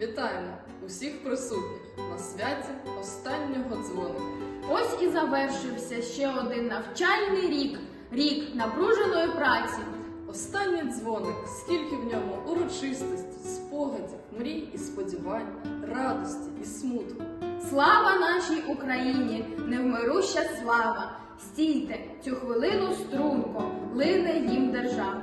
Вітаємо усіх присутніх на святі останнього дзвону. Ось і завершився ще один навчальний рік, рік напруженої праці. Останній дзвоник, скільки в ньому урочистості, спогадів, мрій і сподівань, радості і смутку. Слава нашій Україні, невмируща слава! Стійте цю хвилину струнко, лине їм держави.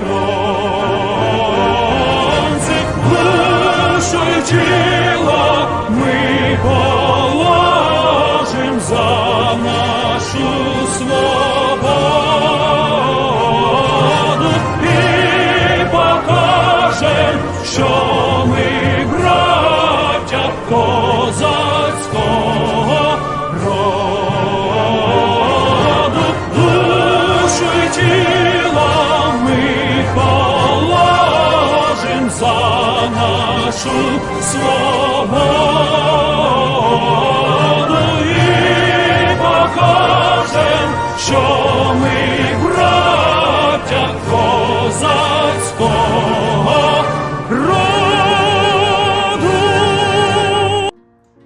нашу свободу і покажем, що ми браття козацького роду.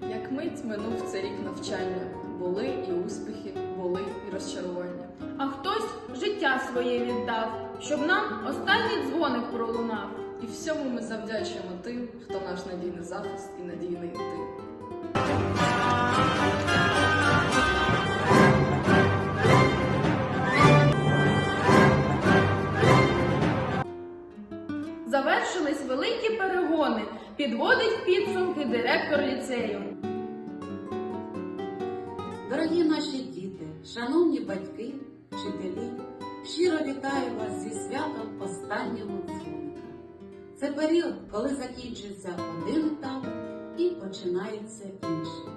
Як мить минув цей рік навчання, були і успіхи, були і розчарування. А хтось життя своє віддав, щоб нам останній дзвоник пролунав. І всьому ми завдячуємо тим, хто наш надійний захист і надійний тил. Завершились великі перегони, підводить підсумки директор ліцею. Дорогі наші діти, шановні батьки, вчителі, щиро вітаю вас зі святом останнього. Це період, коли закінчується один етап і починається інший.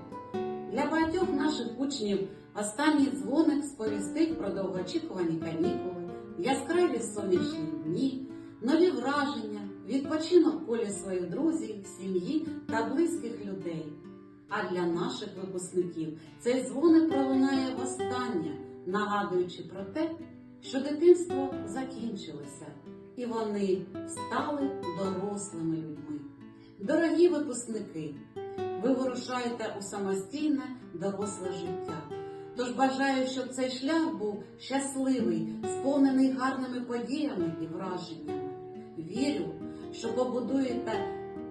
Для багатьох наших учнів останній дзвоник сповістить про довгоочікувані канікули, яскраві сонячні дні, нові враження, відпочинок колі своїх друзів, сім'ї та близьких людей. А для наших випускників цей дзвоник пролунає востаннє, нагадуючи про те, що дитинство закінчилося, і вони стали дорослими людьми. Дорогі випускники, ви вирушаєте у самостійне доросле життя. Тож бажаю, щоб цей шлях був щасливий, сповнений гарними подіями і враженнями. Вірю, що побудуєте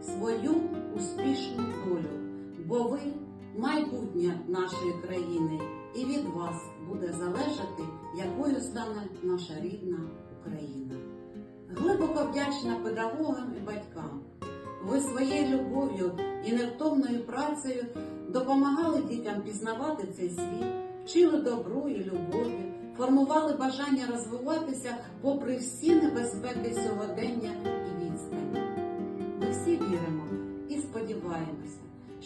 свою успішну долю бо ви майбутнє нашої країни, і від вас буде залежати, якою стане наша рідна Україна. Глибоко вдячна педагогам і батькам. Ви своєю любов'ю і невтомною працею допомагали дітям пізнавати цей світ, вчили добру і любові, формували бажання розвиватися попри всі небезпеки сьогодення і відстані. Ми всі віримо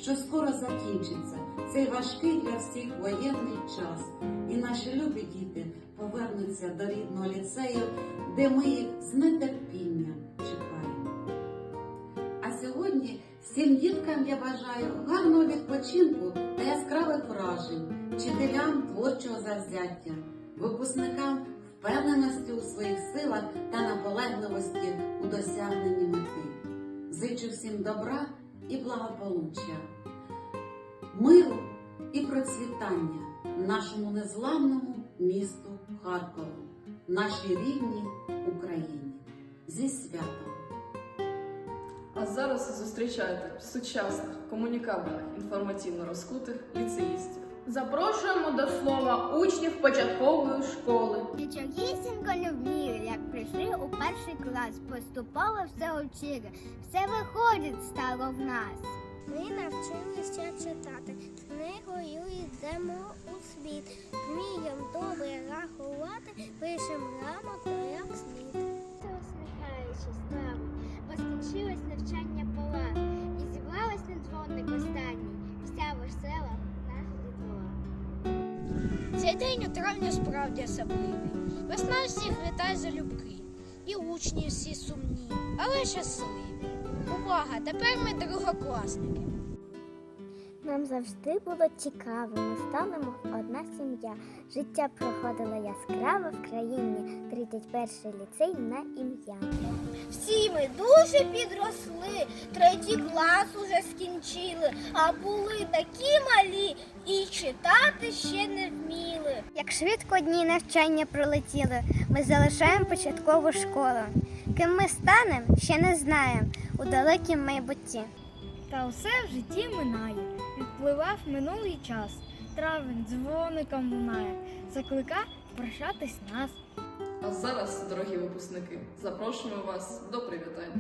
що скоро закінчиться цей важкий для всіх воєнний час, і наші любі діти повернуться до рідного ліцею, де ми їх з нетерпінням чекаємо. А сьогодні всім діткам я бажаю гарного відпочинку та яскравих вражень, вчителям творчого завзяття, випускникам впевненості у своїх силах та наполегливості у досягненні мети. Зичу всім добра і благополуччя, миру і процвітання нашому незламному місту Харкову, нашій рідній Україні. Зі святом! А зараз зустрічайте сучасних, комунікабельних, інформаційно розкутих ліцеїстів. Запрошуємо до слова учнів початкової школи. Нічогісінько не вмію, як прийшли у перший клас, поступово все учили, все виходить стало в нас. Ми навчилися читати, книгою йдемо у світ, вміємо добре рахувати, пишемо грамотно, Цей день у травні справді особливий. Весна всіх вітає залюбки. І учні всі сумні, але щасливі. Увага! Тепер ми другокласники. Нам завжди було цікаво, ми стали мов одна сім'я. Життя проходило яскраво в країні, 31-й ліцей на ім'я. Всі ми дуже підросли, третій клас уже скінчили, а були такі малі і читати ще не вміли. Як швидко дні навчання пролетіли, ми залишаємо початкову школу. Ким ми станемо, ще не знаємо у далекім майбутті. Та все в житті минає, відпливав минулий час. Травень дзвоником лунає, заклика прощатись нас. А зараз, дорогі випускники, запрошуємо вас до привітань.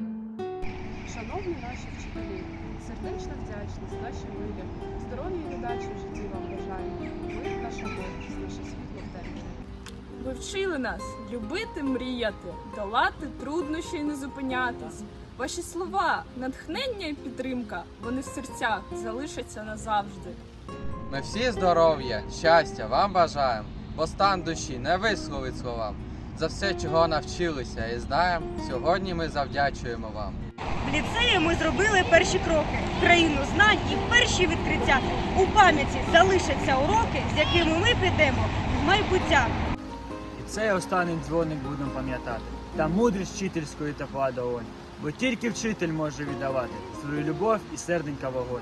Шановні наші вчителі, сердечна вдячність нашій милі, здоров'я і удачі в житті вам бажаємо. Ви наша гордість, наше світло в темряві. Ви вчили нас любити, мріяти, долати труднощі і не зупинятись. Ваші слова, натхнення і підтримка, вони в серцях залишаться назавжди. Ми всі здоров'я, щастя вам бажаємо, бо стан душі не висловить словам. За все, чого навчилися і знаємо, сьогодні ми завдячуємо вам. В ліцеї ми зробили перші кроки в країну знань і перші відкриття. У пам'яті залишаться уроки, з якими ми підемо в майбуття. І цей останній дзвоник будемо пам'ятати. Та мудрість вчительської тепла долоні. Бо тільки вчитель може віддавати свою любов і серденька вогонь.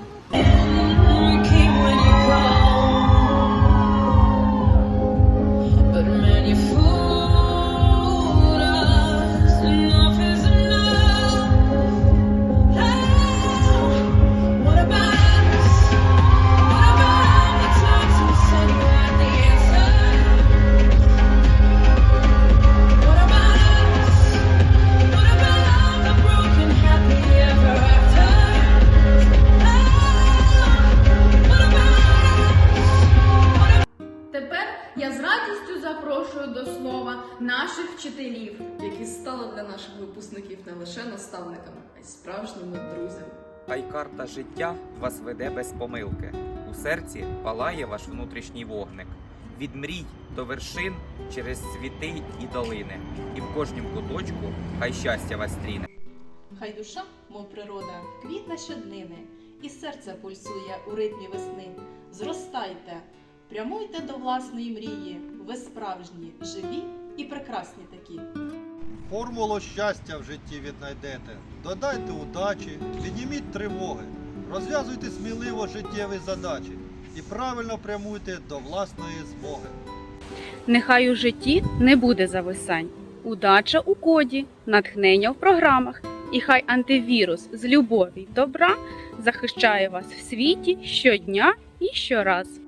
А справжніми друзями. Хай карта життя вас веде без помилки. У серці палає ваш внутрішній вогник. Від мрій до вершин через світи і долини. І в кожнім куточку хай щастя вас стріне. Хай душа, мов природа, квітне щоднини, і серце пульсує у ритмі весни. Зростайте, прямуйте до власної мрії, ви справжні, живі і прекрасні такі. Формулу щастя в житті віднайдете. Додайте удачі, підніміть тривоги, розв'язуйте сміливо життєві задачі і правильно прямуйте до власної змоги. Нехай у житті не буде зависань. Удача у коді, натхнення в програмах, і хай антивірус з любові й добра захищає вас в світі щодня і щораз.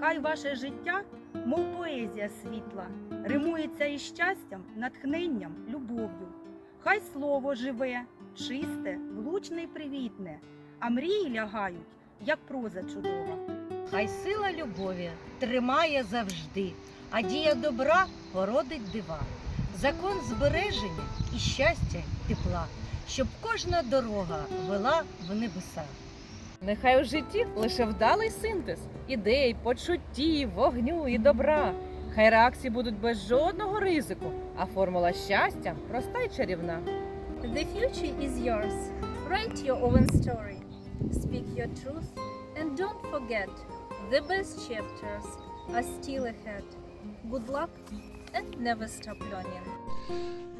Хай ваше життя, мов поезія світла, римується із щастям, натхненням, любов'ю. Хай слово живе, чисте, влучне й привітне, а мрії лягають, як проза чудова. Хай сила любові тримає завжди, а дія добра породить дива. Закон збереження і щастя, тепла, щоб кожна дорога вела в небеса. Нехай у житті лише вдалий синтез ідей, почуттів, вогню і добра. Хай реакції будуть без жодного ризику, а формула щастя проста й чарівна. The future is yours. Write your own story. Speak your truth and don't forget the best chapters are still ahead. Good luck and never stop learning.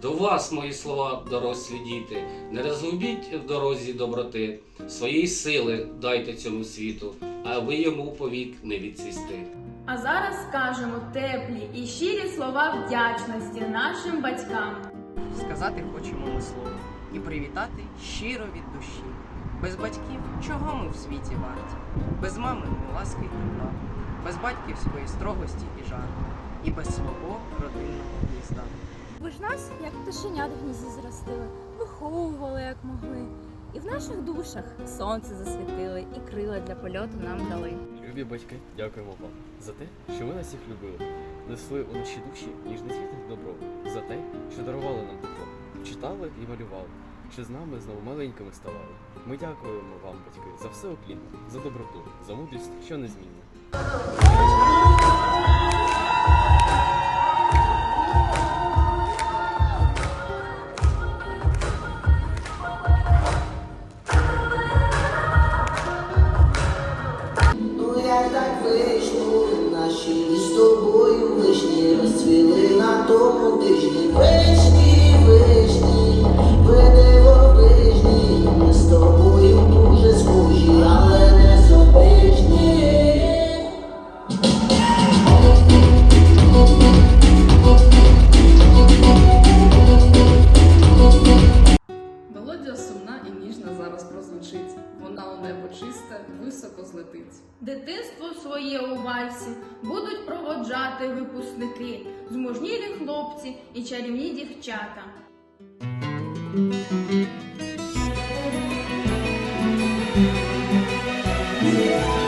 До вас, мої слова, дорослі діти, не розгубіть в дорозі доброти, своєї сили дайте цьому світу, а ви йому повік не відцвісти. А зараз скажемо теплі і щирі слова вдячності нашим батькам. Сказати хочемо ми слово і привітати щиро від душі. Без батьків чого ми в світі варті? Без мами ласки і тепла, без батьківської строгості і жару, і без свого родинного гнізда. Ви ж нас, як пташенят в гнізді зростили, виховували як могли. І в наших душах сонце засвітили, і крила для польоту нам дали. Любі батьки, дякуємо вам за те, що ви нас всіх любили, несли у наші душі ніжне світло добро, за те, що дарували нам тепло, читали і малювали, що з нами знову маленькими ставали. Ми дякуємо вам, батьки, за все уклін, за доброту, за мудрість, що незмінна. Дитинство своє у вальсі будуть проводжати випускники, зможнілі хлопці і чарівні дівчата. Місто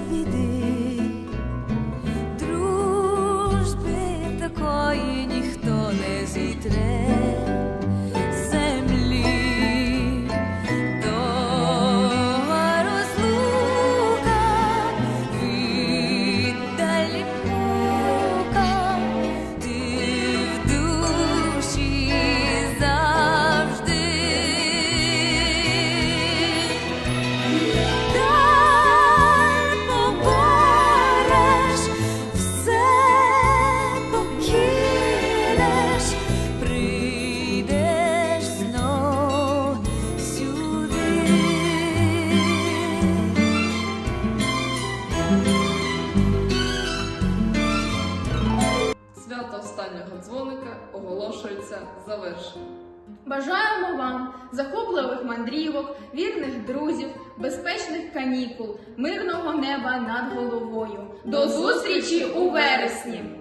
в Бажаємо вам захопливих мандрівок, вірних друзів, безпечних канікул, мирного неба над головою. До зустрічі у вересні!